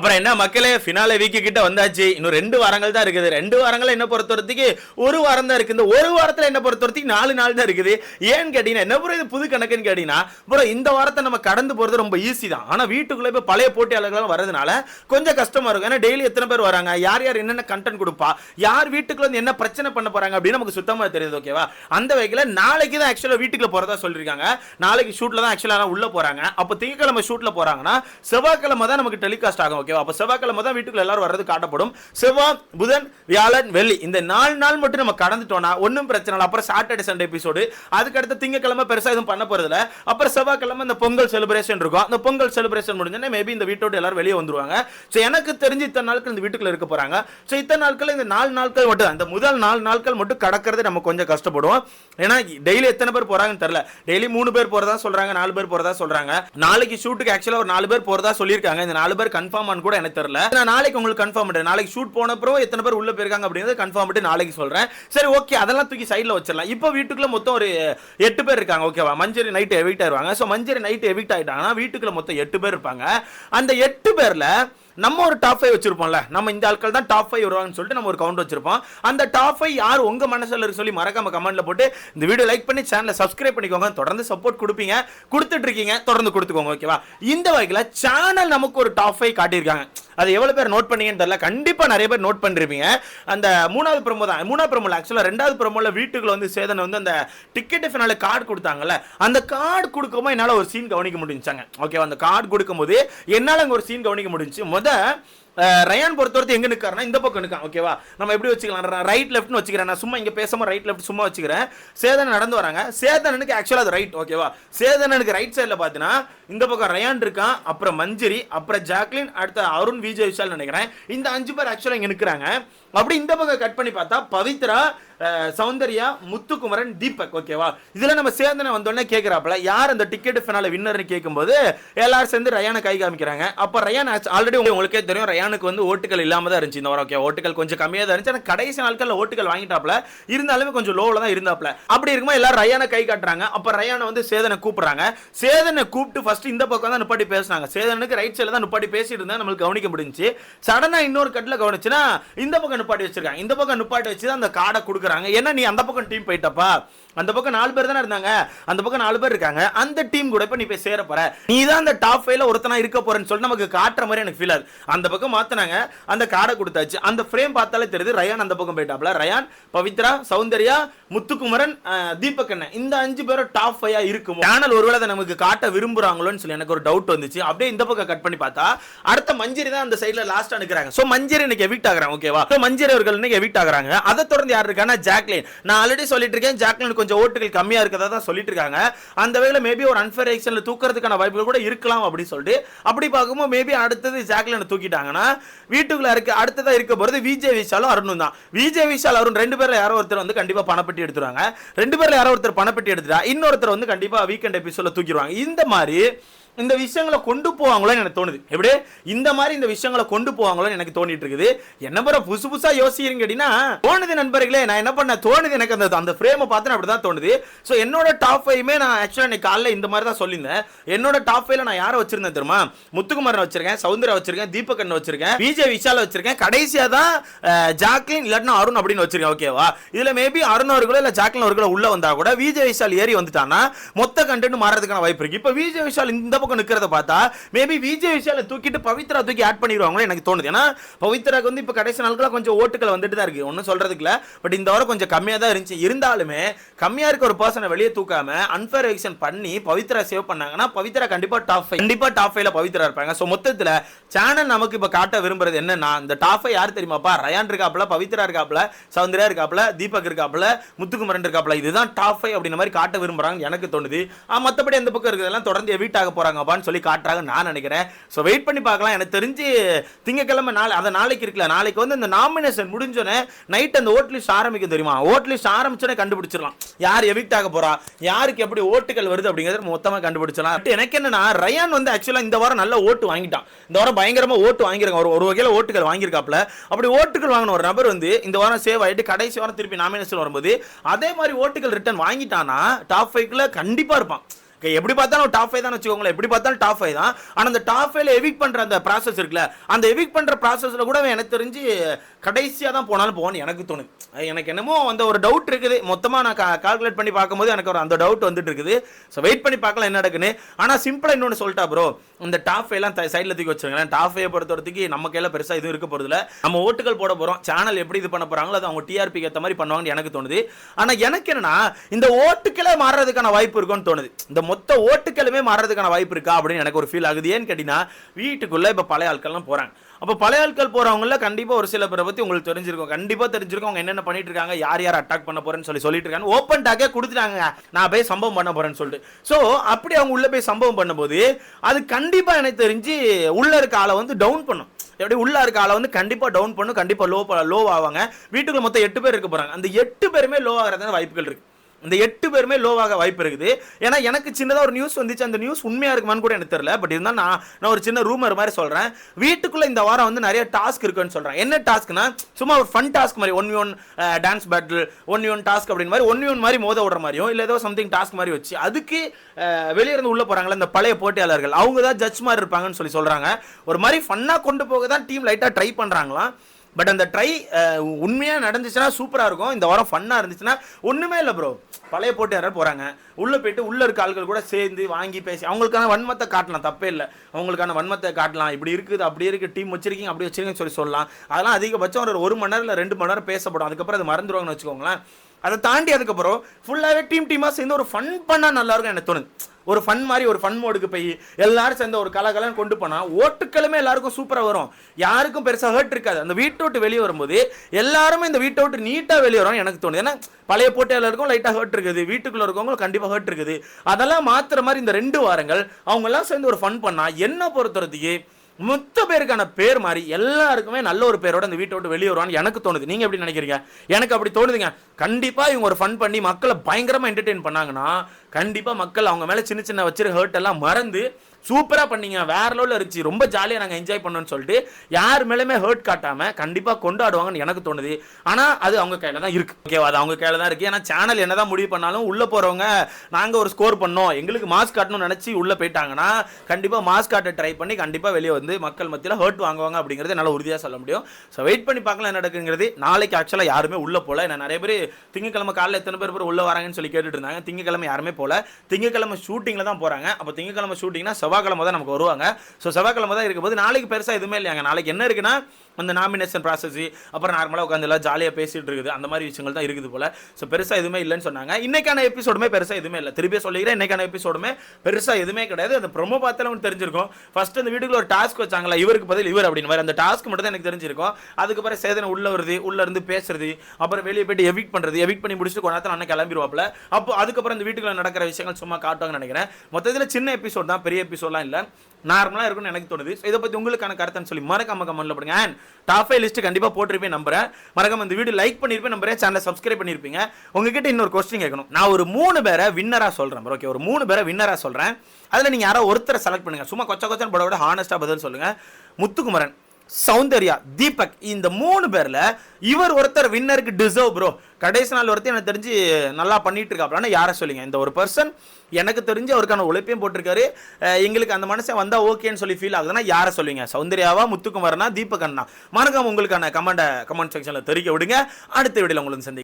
அப்புறம் என்ன மக்களே ஃபினாலே வீக்கு கிட்ட வந்தாச்சு. இன்னும் ரெண்டு வாரங்கள் தான் இருக்குது. ரெண்டு வாரங்கள் என்ன பொறுத்தவரத்துக்கு ஒரு வாரம் தான் இருக்கு இந்த ஒரு வாரத்தில் என்ன பொறுத்தவரத்துக்கு நாலு நாள் தான் இருக்குது. ஏன்னு கேட்டீங்கன்னா என்ன புரியுது? இது புது கணக்குன்னு கேட்டீங்கன்னா ப்ரோ இந்த வாரத்தை நம்ம கடந்து போகிறது ரொம்ப ஈஸி தான். ஆனால் வீட்டுக்குள்ளே போய் பழைய போட்டியாளர்கள் வரதுனால கொஞ்சம் கஷ்டமாக இருக்கும். ஏன்னா டெய்லி எத்தனை பேர் வராங்க? யார் யார் என்னென்ன கண்டென்ட் கொடுப்பா? யார் வீட்டுக்குள்ள வந்து என்ன பிரச்சனை பண்ண போறாங்க அப்படின்னு நமக்கு சுத்தமாக தெரியுது ஓகேவா அந்த வகையில் நாளைக்கு தான் ஆக்சுவலாக வீட்டுக்குள்ள போகிறதா சொல்லியிருக்காங்க. நாளைக்கு ஷூட்டில் தான் ஆக்சுவலாக உள்ளே போகிறாங்க அப்போ திங்கக்கிழமை ஷூட்டில் போகிறாங்கன்னா செவ்வாய்க்கிழமை தான் நமக்கு டெலிகாஸ்ட் ஆகும் ஓகேவா? அப்போ செவ்வாய்க்கிழமை தான் வீட்டுக்குள்ள எல்லாரும் வர்றது காட்டப்படும். செவ்வாய் புதன் வியாழன் வெள்ளி. இந்த நாலு நாள் மட்டும் நம்ம கடந்துட்டோம்னா ஒன்றும் பிரச்சனை இல்லை. அப்புறம் சாட்டர்டே சண்டே எபிசோடு அதுக்கு அடுத்து திங்கக்கிழமை பெருசாக எதுவும் பண்ண போறதில்ல அப்புறம் செவ்வாய்க்கிழமை இந்த பொங்கல் செலிப்ரேஷன் இருக்கும். அந்த பொங்கல் செலிப்ரேஷன் முடிஞ்சோடனே மேபி இந்த வீட்டோட எல்லாரும் வெளியே வந்துருவாங்க. ஸோ எனக்கு தெரிஞ்சு இத்தனை நாட்கள் இந்த வீட்டுக்குள்ள இருக்க போறாங்க. ஸோ இத்தனை நாட்கள் இந்த நாலு நாட்கள் மட்டும் அந்த முதல் நாலு நாட்கள் மட்டும் கடக்கிறது நம்ம கொஞ்சம் கஷ்டப்படுவோம். ஏன்னா டெய்லி எத்தனை பேர் போகிறாங்கன்னு தெரில டெய்லி மூணு பேர் போறதா சொல்றாங்க நாலு பேர் போறதா சொல்றாங்க. நாளைக்கு ஷூட்டுக்கு ஆக்சுவலா ஒரு நாலு பேர் போறதா சொல்லியிருக்காங்க. இந்த நாலு பேர் கன்ஃபார்ம் கூட எனக்கு தெரியல. நான் நாளைக்கு உங்களுக்கு கன்ஃபார்ம் பண்ணுறேன் நாளைக்கு ஷூட் போன அப்புறம் எத்தனை பேர் உள்ள போயிருக்காங்க அப்படிங்கிறது கன்ஃபார்ம் பண்ணிட்டு நாளைக்கு சொல்றேன். சரி ஓகே அதெல்லாம் தூக்கி சைடில் வச்சிடலாம். இப்போ வீட்டுக்குள்ள மொத்தம் ஒரு எட்டு பேர் இருக்காங்க ஓகேவா மஞ்சரி நைட் எவிக்ட் ஆயிருவாங்க. ஸோ மஞ்சரி நைட் எவிக்ட் ஆயிட்டாங்கன்னா வீட்டுக்குள்ள மொத்தம் எட்டு பேர் இருப்பாங்க. அந்த எட்டு பேர்ல நம்ம ஒரு டாப் ஃபைவ் வச்சிருப்போம்ல. நம்ம இந்த ஆட்கள் தான் டாப் ஃபைவ் வருவாங்கன்னு சொல்லிட்டு நம்ம ஒரு கவுண்ட் வச்சிருப்போம். அந்த டாப் ஃபைவ் யார் உங்க மனசில் இருக்கு சொல்லி மறக்காம கமெண்ட்ல போட்டு இந்த வீடியோ லைக் பண்ணி சேனலை சப்ஸ்கிரைப் பண்ணிக்கோங்க. தொடர்ந்து சப்போர்ட் கொடுப்பீங்க. கொடுத்துட்டு இருக்கீங்க. தொடர்ந்து கொடுத்துக்கோங்க ஓகேவா இந்த வகையில் சேனல் நமக்கு ஒரு டாப் ஃபைவ் காட்டியிருக்காங்க. அது எவ்வளவு பேர் நோட் பண்ணீங்கன்னு தெரியல. கண்டிப்பா நிறைய பேர் நோட் பண்ணிருப்பீங்க. அந்த மூணாவது ப்ரமோ தான். மூணாவது ப்ரமோல ஆக்சுவலா ரெண்டாவது ப்ரமோல வீட்டுக்குள்ள வந்து சேதன் வந்து அந்த டிக்கெட் ஃபினால கார்டு கொடுத்தாங்கல்ல அந்த கார்டு கொடுக்கும்போது என்னால ஒரு சீன் கவனிக்க முடிஞ்சாங்க ஓகே அந்த கார்டு கொடுக்கும்போது என்னால அங்க ஒரு சீன் கவனிக்க முடிஞ்சுச்சு. முத அஹ், ரயான் பொறுத்தவரைக்கும் எங்க நிற்காருன்னா இந்த பக்கம் நிற்கான் ஓகேவா நம்ம எப்படி வச்சுக்கலாம்? ரைட் லெஃப்ட்னு வச்சுக்கிறேன். நான் சும்மா இங்கே பேசாமல் ரைட் லெஃப்ட் சும்மா வச்சுக்கிறேன். சேதன் நடந்து வராங்க. சேதனனுக்கு ஆக்சுவலாக அது ரைட் ஓகேவா சேதனனுக்கு ரைட் சைடுல பார்த்தீங்கன்னா இந்த பக்கம் ரயான் இருக்கான் அப்புறம் மஞ்சரி அப்புறம் ஜாக்லின் அடுத்த அருண் விஜய் விஷால் நினைக்கிறேன். இந்த அஞ்சு பேர் ஆக்சுவலாக இங்கே நிற்கிறாங்க அப்படி இந்த பக்கம் கட் பண்ணி பார்த்தா பவித்ரா சௌந்தர்யா முத்துக்குமரன் தீபக் ஓகேவா இதுல நம்ம சேர்ந்தனை வந்தோடனே கேட்குறாப்புல யார் அந்த டிக்கெட் ஃபினால வின்னர்னு கேட்கும்போது எல்லாரும் சேர்ந்து ரயானை கை காமிக்கிறாங்க. அப்போ ரயான் ஆல்ரெடி உங்களுக்கே தெரியும் ரயானுக்கு வந்து ஓட்டுகள் இல்லாமல் தான் இருந்துச்சு இந்த வாரம். ஓகே ஓட்டுகள் கொஞ்சம் கம்மியாக தான் இருந்துச்சு. ஆனால் கடைசி நாட்களில் ஓட்டுகள் வாங்கிட்டாப்ல. இருந்தாலுமே கொஞ்சம் லோவில் தான் இருந்தாப்ல. அப்படி இருக்கும்போது எல்லாரும் ரயானை கை காட்டுறாங்க. அப்போ ரயானை வந்து சேதனை கூப்பிட்றாங்க. சேதனை கூப்பிட்டு ஃபர்ஸ்ட் இந்த பக்கம் தான் நிப்பாட்டி பேசுனாங்க. சேதனுக்கு ரைட் சைடில் தான் நிப்பாட்டி பேசிட்டு இருந்தா நம்மளுக்கு கவனிக்க முடிஞ்சு சடனாக இன்னொரு கட்டில் கவனிச்சுன்னா இந்த பக்கம் நிப்பாட்டி வச்சிருக்காங்க. இந்த பக்கம் நிப்பாட்டி வச்சு தான் அந்த கார்டை கொடுக்குறாங்க. ஏன்னா நீ அந்த பக்கம் டீம் போயிட்டப்பா. அந்த பக்கம் நாலு பேர் தானே இருந்தாங்க. அந்த பக்கம் நாலு பேர் இருக்காங்க. அந்த டீம் கூட இப்போ நீ போய் சேர போற. நீ தான் அந்த டாப் ஃபைவ்ல ஒருத்தனா இருக்க போறேன்னு சொல்லி நமக்கு காட்டுற மாதிரி எனக்கு ஃபீல் ஆகுது. அந்த பக்கம் மாத்தினாங்க. அந்த கார்டை கொடுத்தாச்சு. அந்த ஃப்ரேம் பார்த்தாலே தெரியுது ரயான் அந்த பக்கம் போயிட்டாப்ல. ரயான் பவித்ரா சௌந்தர்யா முத்துக்குமரன் தீபக் அண்ணன். இந்த அஞ்சு பேரும் டாப் ஃபைவா இருக்கும்? சேனல் ஒருவேளை அதை நமக்கு காட்ட விரும்புறாங்களோன்னு சொல்லி எனக்கு ஒரு டவுட் வந்துச்சு. அப்படியே இந்த பக்கம் கட் பண்ணி பார்த்தா அடுத்த மஞ்சரி தான் அந்த சைடுல லாஸ்ட் நிக்கிறாங்க. ஸோ மஞ்சரி இன்னைக்கு எவிக்ட் ஆகுறாங்க ஓகேவா ஸோ மஞ்சரி அவர்கள் இன்னைக்கு எவிக்ட் ஆகுறாங்க. அதை தொடர்ந்து யார் இருக்காங்கன்னா ஜாக்லின். நான் ஆல்ரெடி சொல்லிட்டு இருக்கேன் ஜாக்லின் கொஞ்சம் ஓட்டுகள் கம்மியா இருக்கதா தான் சொல்லிட்டு இருக்காங்க. அந்த வகையில் மேபி ஒரு அன்ஃபேர் எக்ஷன்ல தூக்கிறதுக்கான வாய்ப்புகள் கூட இருக்கலாம் அப்படின்னு சொல்லிட்டு அப்படி பார்க்கும்போது மேபி அடுத்தது ஜாக்லினை தூக்கிட்டாங்கன்னா வீட்டுக்குள்ள இருக்க அடுத்ததா இருக்க போறது விஜய் விஷாலும் அருணும் தான். விஜய் விஷால் அருண் ரெண்டு பேர்ல யாரோ ஒருத்தர் வந்து கண்டிப்பா பணப்பட்டி எடுத்துருவாங்க. ரெண்டு பேர்ல யாரோ ஒருத்தர் பணப்பட்டி எடுத்துட்டா இன்னொருத்தர் வந்து கண்டிப்பா வீக்கெண்ட் எபிசோட தூக்கிடுவாங்க. இந்த மாதிரி இந்த விஷயங்களை கொண்டு போவாங்களோன்னு எனக்கு தோணுது. எப்படி இந்த மாதிரி இந்த விஷயங்களை கொண்டு போவாங்களோன்னு எனக்கு தோணிட்டு இருக்குது என்ன பிற புதுசு புதுசா யோசிக்கிறீங்க அப்படின்னா தோணுது நண்பர்களே நான் என்ன பண்ண தோணுது எனக்கு அந்த அந்த ஃப்ரேமை பார்த்து அப்படிதான் தோணுது. ஸோ என்னோட டாப் ஃபைவ்மே நான் ஆக்சுவலாக இன்னைக்கு காலைல இந்த மாதிரி தான் சொல்லியிருந்தேன். என்னோட டாப் ஃபைவ்ல நான் யாரை வச்சிருந்தேன் தெரியுமா? முத்துக்குமாரன் வச்சிருக்கேன் சௌந்தர்யா வச்சிருக்கேன் தீபகன் வச்சிருக்கேன் விஜய் விஷால வச்சிருக்கேன். கடைசியாக தான் ஜாக்லின் இல்லாட்டினா அருண் அப்படின்னு வச்சிருக்கேன் ஓகேவா இதில் மேபி அருண் அவர்களோ இல்லை ஜாக்லின் அவர்களோ உள்ள வந்தா கூட விஜய் விஷால் ஏறி வந்துட்டான்னா மொத்த கண்டென்ட் மாறதுக்கான வாய்ப்பு இருக்கு. இப்போ விஜய் விஷால் இந்த பக்கம் நிக்கிறத பார்த்தா மேபி விஜய் விஷாலை தூக்கிட்டு பவித்ரா தூக்கி ஆட் பண்ணிடுவாங்களோ எனக்கு தோணுது. ஏன்னா பவித்ராக்கு வந்து இப்போ கடைசி நாட்களா கொஞ்சம் ஓட்டுகள் வந்துட்டு தான் இருக்கு. ஒன்றும் சொல்றதுக்கு பட் இந்த வாரம் கொஞ்சம் கம்மியா தான் இருந்துச்சு. இருந்தாலுமே கம்மியா இருக்க ஒரு பர்சனை வெளியே தூக்காம அன்ஃபேர் எக்ஷன் பண்ணி பவித்ரா சேவ் பண்ணாங்கன்னா பவித்ரா கண்டிப்பா டாப் ஃபைவ் கண்டிப்பா டாப் ஃபைவ்ல பவித்ரா இருப்பாங்க. ஸோ மொத்தத்துல சேனல் நமக்கு இப்போ காட்ட விரும்புறது என்னன்னா இந்த டாப் ஃபைவ் யார் தெரியுமாப்பா? ரயான் இருக்காப்ல பவித்ரா இருக்காப்ல சௌந்தர்யா இருக்காப்ல தீபக் இருக்காப்ல முத்துக்குமரன் இருக்காப்ல இதுதான் டாப் ஃபைவ் அப்படின்ற மாதிரி காட்ட விரும்புறாங்க எனக்கு தோணுது. மற்றபடி மத்தபடி அந்த பக்கம் இருக்கிறதெல்லாம் தொடர்ந்து எவிட் ஆக போறாங்கப்பான்னு சொல்லி காட்டுறாங்கன்னு நான் நினைக்கிறேன். ஸோ வெயிட் பண்ணி பார்க்கலாம். எனக்கு தெரிஞ்சு திங்கக்கிழமை நாளை அதை நாளைக்கு இருக்குல்ல நாளைக்கு வந்து இந்த நாமினேஷன் முடிஞ்சோடனே நைட் அந்த ஓட் லிஸ்ட் ஆரம்பிக்கும் தெரியுமா? ஓட் லிஸ்ட் ஆரம்பிச்சோடனே கண்டுபிடிச்சிடலாம். யார் எவிக்ட் ஆக போறா? யாருக்கு எப்படி ஓட்டுகள் வருது அப்படிங்கறத மொத்தமாக கண்டுபிடிச்சலாம் எனக்கு என்னன்னா ரயான் வந்து ஆக்சுவலாக இந்த வாரம் நல்ல ஓட்டு வாங்கிட்டான். இந்த வாரம் பயங்கரமாக ஓட்டு வாங்கியிருக்கான். ஒரு ஒரு வகையில் ஓட்டுகள் வாங்கியிருக்காப்ல அப்படி ஓட்டுகள் வாங்கின ஒரு நபர் வந்து இந்த வாரம் சேவ் ஆகிட்டு கடைசி வாரம் திருப்பி நாமினேஷன் வரும்போது அதே மாதிரி ஓட்டுகள் ரிட்டர்ன் வாங்கிட்டானா டாப் ஃபைவ்ல கண்டிப்பாக இருப்பான். எப்படி பார்த்தாலும் டாப் ஃபைவ் தான் வச்சுக்கோங்களேன். எப்படி பார்த்தாலும் டாப் ஃபைவ் தான். ஆனால் அந்த டாப் ஃபைவ்ல எவிக் பண்ணுற அந்த ப்ராசஸ் இருக்குல்ல அந்த எவிக் பண்ணுற ப்ராசஸில் கூட எனக்கு தெரிஞ்சு கடைசியாக தான் போனாலும் போவான்னு எனக்கு தோணுது. எனக்கு என்னமோ அந்த ஒரு டவுட் இருக்குது. மொத்தமாக நான் கால்குலேட் பண்ணி பார்க்கும்போது எனக்கு ஒரு அந்த டவுட் வந்துட்டு இருக்குது. ஸோ வெயிட் பண்ணி பார்க்கலாம் என்ன நடக்குன்னு. ஆனால் சிம்பிளாக இன்னொன்று சொல்லிட்டா ப்ரோ இந்த டாஃபேலாம் எல்லாம் சைடில் தூக்கி வச்சுருங்களேன். டாஃபையை ஃபைவ் நம்ம கையில் பெருசாக எதுவும் இருக்க போகிறதுல நம்ம ஓட்டுகள் போட போகிறோம் சேனல் எப்படி இது பண்ண போகிறாங்களோ அது அவங்க டிஆர்பிக்கு ஏற்ற மாதிரி பண்ணுவாங்கன்னு எனக்கு தோணுது. ஆனால் எனக்கு என்னன்னா இந்த ஓட்டுக்களே மாறுறதுக்கான வாய்ப்பு இருக்கும்னு தோணுது. இந்த மொத்த ஓட்டுக்களுமே மாறுறதுக்கான வாய்ப்பு இருக்கா அப்படின்னு எனக்கு ஒரு ஃபீல் ஆகுது. ஏன்னு கேட்டிங்கன்னா வீட்டுக்குள்ளே இப்போ பழைய ஆட்கள்லாம் போகிறாங்க அப்போ பழைய ஆட்கள் போகிறவங்கள கண்டிப்பாக ஒரு சில பேரை பற்றி உங்களுக்கு தெரிஞ்சிருக்கும். கண்டிப்பாக தெரிஞ்சிருக்கும். அவங்க என்னென்ன பண்ணிட்டு இருக்காங்க யார் யார் அட்டாக் பண்ண போகிறேன்னு சொல்லி சொல்லிட்டு இருக்காங்க. ஓப்பன் டாக்கே கொடுத்துட்டாங்க நான் போய் சம்பவம் பண்ண போகிறேன்னு சொல்லிட்டு. ஸோ அப்படி அவங்க உள்ளே போய் சம்பவம் பண்ணும்போது அது கண்டிப்பாக எனக்கு தெரிஞ்சு உள்ளே இருக்க ஆளை வந்து டவுன் பண்ணும். எப்படி? உள்ள இருக்க ஆளை வந்து கண்டிப்பாக டவுன் பண்ணும். கண்டிப்பாக லோ லோ ஆவாங்க. வீட்டுக்குள்ள மொத்தம் எட்டு பேர் இருக்க போகிறாங்க அந்த எட்டு பேருமே லோ ஆகிறதுக்கு வாய்ப்புகள் இருக்குது இந்த எட்டு பேருமே லோவாக வாய்ப்பு இருக்குது. ஏன்னா எனக்கு சின்னதாக ஒரு நியூஸ் வந்துச்சு. அந்த நியூஸ் உண்மையாக இருக்குமான்னு கூட எனக்கு தெரியல. பட் இருந்தால் நான் நான் ஒரு சின்ன ரூமர் மாதிரி சொல்கிறேன் வீட்டுக்குள்ளே இந்த வாரம் வந்து நிறைய டாஸ்க் இருக்குன்னு சொல்கிறேன் என்ன டாஸ்க்னா சும்மா ஒரு ஃபன் டாஸ்க் மாதிரி one one dance battle one one task அப்படின்னு மாதிரி ஒன் ஒன் மாதிரி மோத விடுற மாதிரியும் இல்லை ஏதோ சம்திங் டாஸ்க் மாதிரி வச்சு அதுக்கு வெளியே இருந்து உள்ளே போகிறாங்களே இந்த பழைய போட்டியாளர்கள். அவங்க தான் ஜட்ஜ் மாதிரி இருப்பாங்கன்னு சொல்லி சொல்கிறாங்க ஒரு மாதிரி ஃபன்னாக கொண்டு போக தான் டீம் லைட்டாக ட்ரை பண்ணுறாங்களாம் பட் அந்த ட்ரை உண்மையாக நடந்துச்சுன்னா சூப்பராக இருக்கும். இந்த வாரம் ஃபன்னாக இருந்துச்சுன்னா ஒன்றுமே இல்லை ப்ரோ பழைய போட்டு யாராவது போகிறாங்க உள்ளே போயிட்டு உள்ளே இருக்க ஆள்கள் கூட சேர்ந்து வாங்கி பேசி அவங்களுக்கான வன்மத்தை காட்டலாம். தப்பே இல்லை. அவங்களுக்கான வன்மத்தை காட்டலாம். இப்படி இருக்குது அப்படி இருக்குது டீம் வச்சிருக்கீங்க அப்படி வச்சிருக்கீங்கன்னு சொல்லி சொல்லலாம். அதெல்லாம் அதிகபட்சம் ஒரு ஒரு மணி நேரம் இல்லை ரெண்டு மணி நேரம் பேசப்படும். அதுக்கப்புறம் அது மறந்துடுவாங்கன்னு வச்சுக்கோங்களேன். அதை தாண்டி அதுக்கப்புறம் ஃபுல்லாகவே டீம் டீமாக சேர்ந்து ஒரு ஃபன் பண்ணால் நல்லாயிருக்கும் எனக்கு தோணுது. ஒரு ஃபன் மாதிரி ஒரு ஃபன் மோடுக்கு போய் எல்லாரும் சேர்ந்து ஒரு கலகலன்னு கொண்டு போனால் ஓட்டுக்களுமே எல்லாருக்கும் சூப்பராக வரும். யாருக்கும் பெருசாக ஹர்ட் இருக்காது. அந்த வீட்டை விட்டு வெளியே வரும்போது எல்லாருமே இந்த வீட்டை விட்டு நீட்டாக வெளியே வரும் எனக்கு தோணுது. ஏன்னா பழைய போட்டியாளருக்கும் லைட்டாக ஹர்ட் இருக்குது. வீட்டுக்குள்ளே இருக்கவங்களும் கண்டிப்பாக ஹர்ட் இருக்குது. அதெல்லாம் மாற்றுற மாதிரி இந்த ரெண்டு வாரங்கள் அவங்கெல்லாம் சேர்ந்து ஒரு ஃபன் பண்ணால் என்ன பொறுத்துறதுக்கு மொத்த பேருக்கான பேர் மாதிரி எல்லாருக்குமே நல்ல ஒரு பேரோட அந்த வீட்டை விட்டு வெளியே வருவான்னு எனக்கு தோணுது. நீங்க எப்படி நினைக்கிறீங்க? எனக்கு அப்படி தோணுதுங்க. கண்டிப்பா இவங்க ஒரு ஃபன் பண்ணி மக்களை பயங்கரமா என்டர்டெயின் பண்ணாங்கன்னா கண்டிப்பாக மக்கள் அவங்க மேலே சின்ன சின்ன வச்சிருக்க ஹர்ட் எல்லாம் மறந்து சூப்பராக பண்ணீங்க. வேற லெவலில் இருந்துச்சு. ரொம்ப ஜாலியாக நாங்கள் என்ஜாய் பண்ணோம்னு சொல்லிட்டு யார் மேலுமே ஹர்ட் காட்டாமல் கண்டிப்பாக கொண்டாடுவாங்கன்னு எனக்கு தோணுது. ஆனால் அது அவங்க கையில் தான் இருக்குது ஓகேவா அது அவங்க கையில் தான் இருக்குது ஏன்னா சேனல் என்ன தான் முடிவு பண்ணாலும் உள்ளே போகிறவங்க நாங்கள் ஒரு ஸ்கோர் பண்ணோம். எங்களுக்கு மாஸ்க் காட்டணும்னு நினச்சி உள்ளே போயிட்டாங்கன்னா கண்டிப்பாக மாஸ்க் காட்ட ட்ரை பண்ணி கண்டிப்பாக வெளியே வந்து மக்கள் மத்தியில் ஹர்ட் வாங்குவாங்க அப்படிங்கிறது என்னால் உறுதியாக சொல்ல முடியும். ஸோ வெயிட் பண்ணி பார்க்கலாம் என்ன நடக்குங்கிறது. நாளைக்கு ஆக்சுவலாக யாருமே உள்ளே போகல நான் நிறைய பேர் திங்கக்கிழமை காலையில் எத்தனை பேர் பேர் உள்ளே வராங்கன்னு சொல்லி கேட்டுட்டு இருந்தாங்க. திங்கக்கிழமை யாருமே போல திங்கக்கிழமை ஷூட்டிங்ல தான் போறாங்க. அப்போ திங்கக்கிழமை ஷூட்டிங்னா செவ்வாய்க்கிழமை தான் நமக்கு வருவாங்க. ஸோ செவ்வாய்க்கிழமை தான் இருக்கும்போது நாளைக்கு பெருசாக எதுவுமே இல்லையாங்க. நாளைக்கு என்ன இருக்குன்னா அந்த நாமினேஷன் ப்ராசஸ் அப்புறம் நார்மலாக உட்காந்து எல்லாம் ஜாலியாக பேசிட்டு இருக்குது. அந்த மாதிரி விஷயங்கள் தான் இருக்குது போல. ஸோ பெருசா எதுவுமே இல்லைன்னு சொன்னாங்க. இன்னைக்கான எபிசோடுமே பெருசாக எதுவுமே இல்லை. திருப்பி சொல்லிக்கிறேன் இன்னைக்கான எபிசோடுமே பெருசாக எதுவுமே கிடையாது. அந்த ப்ரொமோ பார்த்தாலும் உங்களுக்கு தெரிஞ்சிருக்கும். ஃபர்ஸ்ட் அந்த வீட்டுக்குள்ள ஒரு டாஸ்க் வச்சாங்களா இவருக்கு பதில் இவர் அப்படின்னு. மாதிரி அந்த டாஸ்க் மட்டும் தான் எனக்கு தெரிஞ்சிருக்கும். அதுக்கப்புறம் சேதனை உள்ள வருது உள்ள இருந்து பேசுறது அப்புறம் வெளியே போயிட்டு எவிக் பண்றது எவிக் பண்ணி முடிச்சுட்டு கொஞ்ச அண்ணன் கிளம்பிடுவாப்ல அப்போ அதுக்கப்புறம் இந்த வீட்டுக்குள்ள நடக்கிற விஷயங்கள் சும்மா காட்டுவாங்கன்னு நினைக்கிறேன். மொத்தத்தில் சின்ன எபிசோட் தான் பெரிய எபிசோட்லாம் இல்லை. நார்மலாக இருக்கும்னு எனக்கு தோணுது. ஸோ இதை பற்றி உங்களுக்கான கருத்துன்னு சொல்லி மறக்காம கமெண்ட்ல போடுங்க. அண்ட் டாப் ஃபைவ் லிஸ்ட் கண்டிப்பாக போட்டிருப்பேன் நம்புறேன். மறக்காம இந்த வீடியோ லைக் பண்ணியிருப்பேன் நம்புறேன். சேனலை சப்ஸ்கிரைப் பண்ணியிருப்பீங்க உங்ககிட்ட இன்னொரு கொஸ்டின் கேட்கணும். நான் ஒரு மூணு பேரை வின்னராக சொல்கிறேன் ஓகே ஒரு மூணு பேரை வின்னராக சொல்கிறேன் அதில் நீங்கள் யாரோ ஒருத்தரை செலக்ட் பண்ணுங்க. சும்மா கொச்ச கொச்சன் பட விட ஹானஸ்ட்டாக பதில் சொல்லுங்கள் முத்துக்குமரன். சௌந்தர்யா தீபக் இந்த மூணு பேரில் இவர் ஒருத்தர் வின்னருக்கு டிசர்வ் ப்ரோ கடைசி நாள் ஒருத்தர் எனக்கு தெரிஞ்சு நல்லா பண்ணிட்டு இருக்காப்லான்னு யாரை சொல்லுங்க? இந்த ஒரு பர்சன் எனக்கு தெரிஞ்சு அவருக்கான உழைப்பையும் போட்டிருக்காரு. எங்களுக்கு அந்த மனுஷன் வந்தால் ஓகேன்னு சொல்லி ஃபீல் ஆகுதுன்னா யாரை சொல்லுவீங்க சௌந்தர்யாவா முத்துக்குமாரனா தீபக் அண்ணா மறக்காம உங்களுக்கான கமெண்ட்டை கமெண்ட் செக்ஷனில் தெரிவிக்க விடுங்க. அடுத்த வீடியோவில் உங்களுக்கு சந்தி